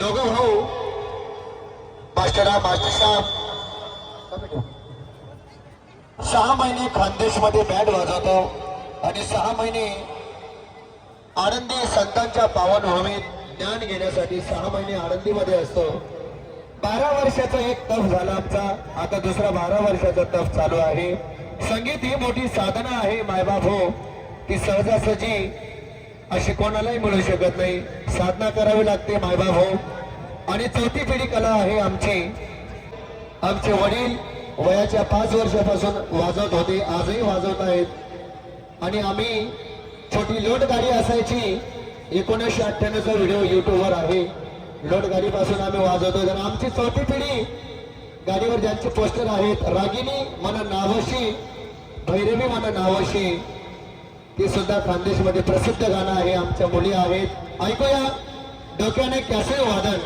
दोघं भाऊ. Master master साहेब. सहा महिने खानदेशमध्ये मध्ये वाजवतो आणि सहा महिने आनंदी संतांच्या पावनभूमीत ज्ञान घेण्यासाठी सहा महिने आनंदीमध्ये असतो. बारा वर्षाचा एक तफ झाला आमचा. आता दुसरा बारा वर्षाचा तफ चालू आहे. संगीत ही मोठी साधना आहे मायबाप हो. ती सहजासहजी अशी कोणालाही मिळू शकत नाही. साधना करावी लागते मायबाप हो. आणि चौथी पिढी कला आहे आमची. आमचे वडील वयाच्या पाच वर्षापासून वाजवत होते आजही वाजवत आहेत. आणि आम्ही छोटी लोट गाडी असायची. एकोणीसशे अठ्ठ्याण्णवचा व्हिडिओ युट्यूबवर आहे. लोट गाडीपासून आम्ही वाजवतो तर आमची चौथी पिढी गाडीवर ज्यांचे पोस्टर आहेत रागिनी मन नावशी भैरवी मन नावशी ते सुद्धा खानदेशमध्ये प्रसिद्ध गाणं आहे. आमच्या मुली आहेत. ऐकूया डोक्याने कॅसे वादन